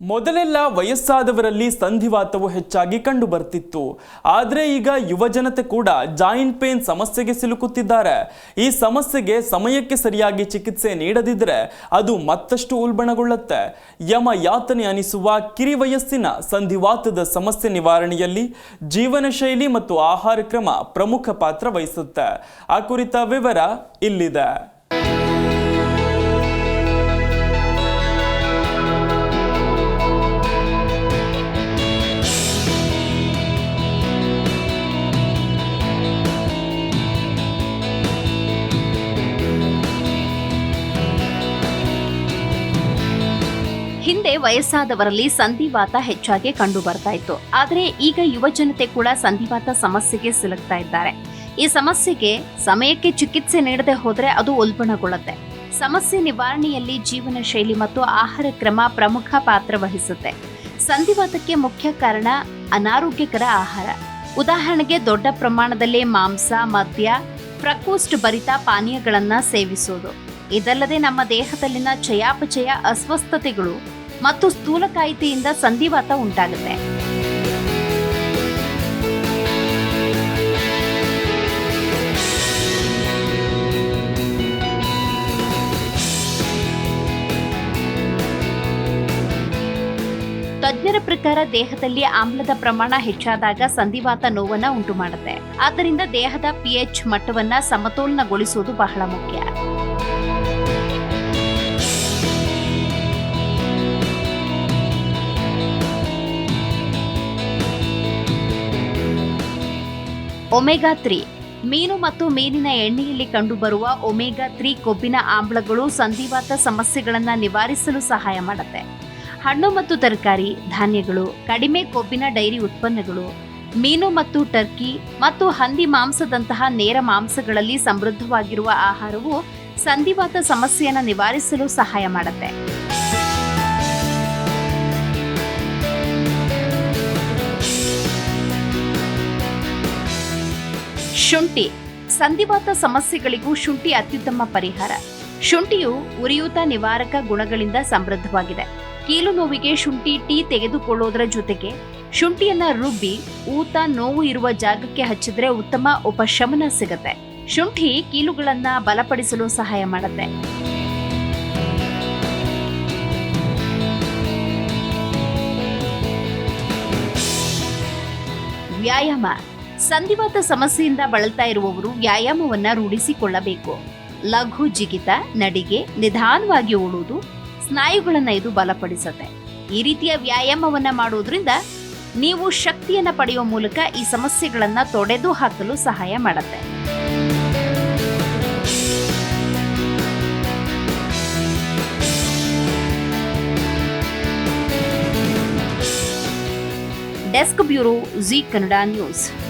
ಮೊದಲೆಲ್ಲ ವಯಸ್ಸಾದವರಲ್ಲಿ ಸಂಧಿವಾತವು ಹೆಚ್ಚಾಗಿ ಕಂಡು ಬರ್ತಿತ್ತು ಆದರೆ ಈಗ ಯುವಜನತೆ ಕೂಡ ಜಾಯಿಂಟ್ ಪೇನ್ ಸಮಸ್ಯೆಗೆ ಸಿಲುಕುತ್ತಿದ್ದಾರೆ. ಈ ಸಮಸ್ಯೆಗೆ ಸಮಯಕ್ಕೆ ಸರಿಯಾಗಿ ಚಿಕಿತ್ಸೆ ನೀಡದಿದ್ದರೆ ಅದು ಮತ್ತಷ್ಟು ಉಲ್ಬಣಗೊಳ್ಳುತ್ತೆ. ಯಮ ಯಾತನೆ ಅನಿಸುವ ಕಿರಿ ವಯಸ್ಸಿನ ಸಂಧಿವಾತದ ಸಮಸ್ಯೆ ನಿವಾರಣೆಯಲ್ಲಿ ಜೀವನ ಶೈಲಿ ಮತ್ತು ಆಹಾರ ಕ್ರಮ ಪ್ರಮುಖ ಪಾತ್ರ ವಹಿಸುತ್ತೆ. ಆ ಕುರಿತ ವಿವರ ಇಲ್ಲಿದೆ. ಹಿಂದೆ ವಯಸ್ಸಾದವರಲ್ಲಿ ಸಂಧಿವಾತ ಹೆಚ್ಚಾಗಿ ಕಂಡು ಬರ್ತಾ ಇತ್ತು ಆದರೆ ಈಗ ಯುವ ಜನತೆ ಕೂಡ ಸಂಧಿವಾತ ಸಮಸ್ಯೆಗೆ ಸಿಲುಕ್ತಾ ಇದ್ದಾರೆ. ಈ ಸಮಸ್ಯೆಗೆ ಸಮಯಕ್ಕೆ ಚಿಕಿತ್ಸೆ ನೀಡದೆ ಹೋದರೆ ಅದು ಉಲ್ಬಣಗೊಳ್ಳುತ್ತೆ. ಸಮಸ್ಯೆ ನಿವಾರಣೆಯಲ್ಲಿ ಜೀವನ ಶೈಲಿ ಮತ್ತು ಆಹಾರ ಕ್ರಮ ಪ್ರಮುಖ ಪಾತ್ರ ವಹಿಸುತ್ತೆ. ಸಂಧಿವಾತಕ್ಕೆ ಮುಖ್ಯ ಕಾರಣ ಅನಾರೋಗ್ಯಕರ ಆಹಾರ. ಉದಾಹರಣೆಗೆ ದೊಡ್ಡ ಪ್ರಮಾಣದಲ್ಲಿ ಮಾಂಸ, ಮದ್ಯ ಪ್ರಕೋಸ್ಟ್ ಭರಿತ ಪಾನೀಯಗಳನ್ನು ಸೇವಿಸೋದು. ಇದಲ್ಲದೆ ನಮ್ಮ ದೇಹದಲ್ಲಿನ ಚಯಾಪಚಯ ಅಸ್ವಸ್ಥತೆಗಳು ಮತ್ತು ಸ್ಥೂಲಕಾಯಿತಿಯಿಂದ ಸಂಧಿವಾತ ಉಂಟಾಗುತ್ತೆ. ತಜ್ಞರ ಪ್ರಕಾರ ದೇಹದಲ್ಲಿ ಆಮ್ಲದ ಪ್ರಮಾಣ ಹೆಚ್ಚಾದಾಗ ಸಂಧಿವಾತ ನೋವನ್ನ ಉಂಟು ಮಾಡುತ್ತೆ ಆದ್ದರಿಂದ ದೇಹದ ಪಿಎಚ್ ಮಟ್ಟವನ್ನ ಸಮತೋಲನಗೊಳಿಸುವುದು ಬಹಳ ಮುಖ್ಯ. Omega three. ಮೀನು ಮತ್ತು ಮೀನಿನ ಎಣ್ಣೆಯಲ್ಲಿ ಕಂಡುಬರುವ ಒಮೆಗಾ ತ್ರೀ ಕೊಬ್ಬಿನ ಆಮ್ಲಗಳು ಸಂಧಿವಾತ ಸಮಸ್ಯೆಗಳನ್ನು ನಿವಾರಿಸಲು ಸಹಾಯ ಮಾಡುತ್ತೆ. ಹಣ್ಣು ಮತ್ತು ತರಕಾರಿ, ಧಾನ್ಯಗಳು, ಕಡಿಮೆ ಕೊಬ್ಬಿನ ಡೈರಿ ಉತ್ಪನ್ನಗಳು, ಮೀನು ಮತ್ತು ಟರ್ಕಿ ಮತ್ತು ಹಂದಿ ಮಾಂಸದಂತಹ ನೇರ ಮಾಂಸಗಳಲ್ಲಿ ಸಮೃದ್ಧವಾಗಿರುವ ಆಹಾರವು ಸಂಧಿವಾತ ಸಮಸ್ಯೆಯನ್ನು ನಿವಾರಿಸಲು ಸಹಾಯ ಮಾಡುತ್ತೆ. ಶುಂಠಿ. ಸಂಧಿವಾತ ಸಮಸ್ಯೆಗಳಿಗೂ ಶುಂಠಿ ಅತ್ಯುತ್ತಮ ಪರಿಹಾರ. ಶುಂಠಿಯು ಉರಿಯೂತ ನಿವಾರಕ ಗುಣಗಳಿಂದ ಸಮೃದ್ಧವಾಗಿದೆ. ಕೀಲು ನೋವಿಗೆ ಶುಂಠಿ ಟೀ ತೆಗೆದುಕೊಳ್ಳೋದರ ಜೊತೆಗೆ ಶುಂಠಿಯನ್ನ ರುಬ್ಬಿ ಊತ ನೋವು ಇರುವ ಜಾಗಕ್ಕೆ ಹಚ್ಚಿದ್ರೆ ಉತ್ತಮ ಉಪಶಮನ ಸಿಗುತ್ತೆ. ಶುಂಠಿ ಕೀಲುಗಳನ್ನ ಬಲಪಡಿಸಲು ಸಹಾಯ ಮಾಡುತ್ತೆ. ವ್ಯಾಯಾಮ. ಸಂಧಿವಾತ ಸಮಸ್ಯೆಯಿಂದ ಬಳಲ್ತಾ ಇರುವವರು ವ್ಯಾಯಾಮವನ್ನ ರೂಢಿಸಿಕೊಳ್ಳಬೇಕು. ಲಘು ಜಿಗಿತ, ನಡಿಗೆ, ನಿಧಾನವಾಗಿ ಓಡುವುದು ಸ್ನಾಯುಗಳನ್ನ ಇದು ಬಲಪಡಿಸುತ್ತೆ. ಈ ರೀತಿಯ ವ್ಯಾಯಾಮವನ್ನ ಮಾಡುವುದರಿಂದ ನೀವು ಶಕ್ತಿಯನ್ನ ಪಡೆಯುವ ಮೂಲಕ ಈ ಸಮಸ್ಯೆಗಳನ್ನ ತೊಡೆದು ಹಾಕಲು ಸಹಾಯ ಮಾಡುತ್ತೆ. Desk bureau Zee Kannada news.